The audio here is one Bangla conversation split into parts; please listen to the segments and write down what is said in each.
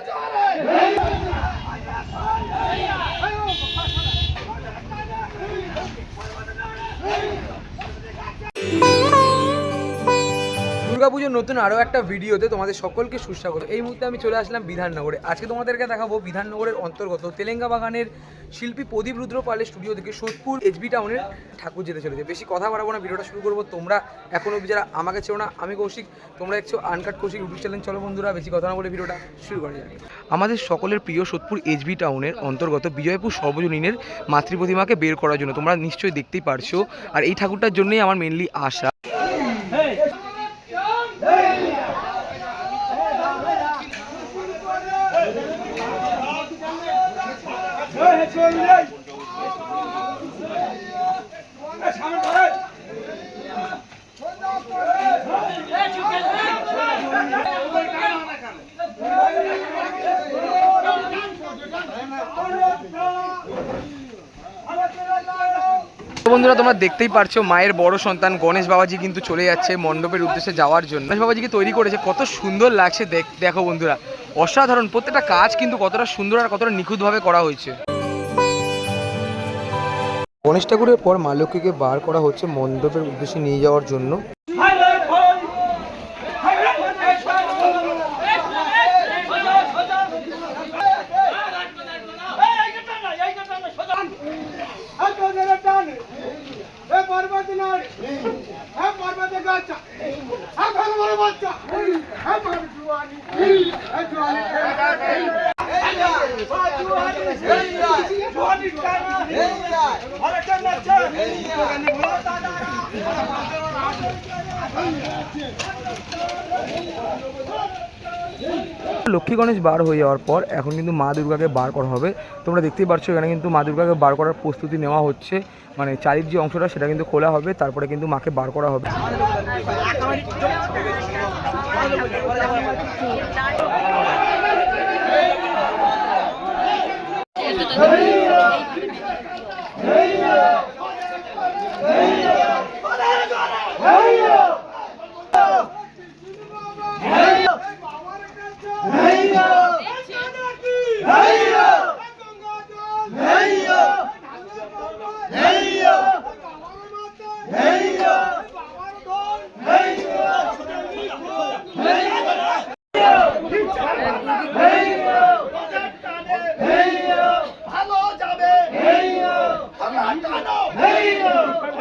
যারা দুর্গাপুজোর নতুন আরও একটা ভিডিওতে তোমাদের সকলকে সুস্বাগত। এই মুহূর্তে আমি চলে আসলাম বিধাননগরে। আজকে তোমাদেরকে দেখাবো বিধাননগরের অন্তর্গত তেলেঙ্গা বাগানের শিল্পী প্রদীপ রুদ্র পালের স্টুডিও থেকে সোদপুর এইচবি টাউনের ঠাকুর যেতে চলেছে। বেশি কথা বাড়াবো না, ভিডিওটা শুরু করব। তোমরা এখন অব্দি যারা আমাকে চেও না, আমি কৌশিক, তোমরা দেখছ আনকাট কৌশিক ইউটিউব চ্যানেল চলো বন্ধুরা, বেশি কথা না বলে ভিডিওটা শুরু করা যাক। আমাদের সকলের প্রিয় সোদপুর এইচবি টাউনের অন্তর্গত বিজয়পুর সর্বজনীনের মাতৃ প্রতিমাকে বের করার জন্য তোমরা নিশ্চয়ই দেখতেই পারছ। আর এই ঠাকুরটার জন্যই আমার মেনলি আশা। বন্ধুরা, তোমরা দেখতেই পারছ, মায়ের বড় সন্তান গণেশ বাবাজি কিন্তু চলে যাচ্ছে মণ্ডপের উদ্দেশ্যে যাওয়ার জন্য। গণেশ বাবাজিকে তৈরি করেছে, কত সুন্দর লাগছে দেখ- দেখো বন্ধুরা। অসাধারণ, প্রত্যেকটা কাজ কিন্তু কতটা সুন্দর আর কতটা নিখুঁতভাবে করা হয়েছে। গণেশ ঠাকুরের পর মা লক্ষ্মীকে বার করা হচ্ছে মণ্ডপের উদ্দেশ্যে নিয়ে যাওয়ার জন্য লক্ষ্মী গণেশ বার হয়ে যাওয়ার পর এখন কিন্তু মা দুর্গাকে বার করা হবে। তোমরা দেখতেই পারছ, এখানে কিন্তু মা দুর্গাকে বার করার প্রস্তুতি নেওয়া হচ্ছে। মানে চারির যে অংশটা, সেটা কিন্তু খোলা হবে, তারপরে কিন্তু মাকে বার করা হবে।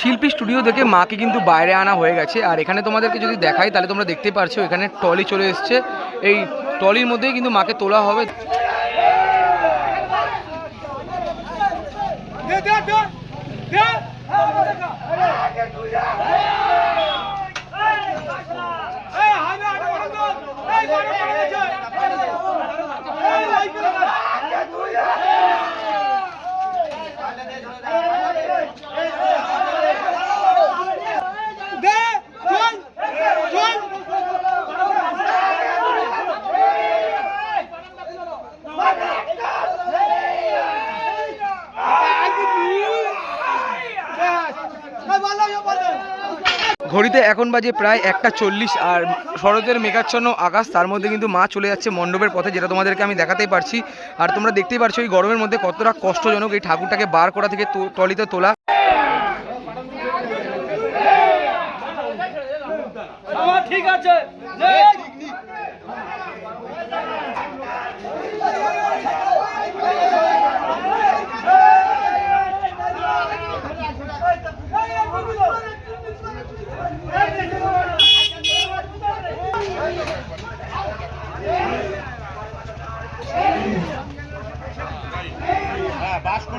শিল্পী স্টুডিও থেকে মাকে কিন্তু বাইরে আনা হয়ে গেছে। আর এখানে তোমাদেরকে যদি দেখাই, তাহলে তোমরা দেখতে পারছ, এখানে টলি চলে এসছে। এই টলির মধ্যেই কিন্তু মাকে তোলা হবে। ঘড়িতে এখন বাজে প্রায় একটা চল্লিশ আর শরতের মেঘাচ্ছন্ন আকাশ, তার মধ্যে কিন্তু মা চলে যাচ্ছে মণ্ডপের পথে, যেটা তোমাদেরকে আমি দেখাতেই পারছি। আর তোমরা দেখতেই পারছ এই গরমের মধ্যে কতটা কষ্টজনক এই ঠাকুরটাকে বার করা থেকে টলিতে তোলা। ঠিক আছে।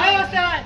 আয় আস্তে আয়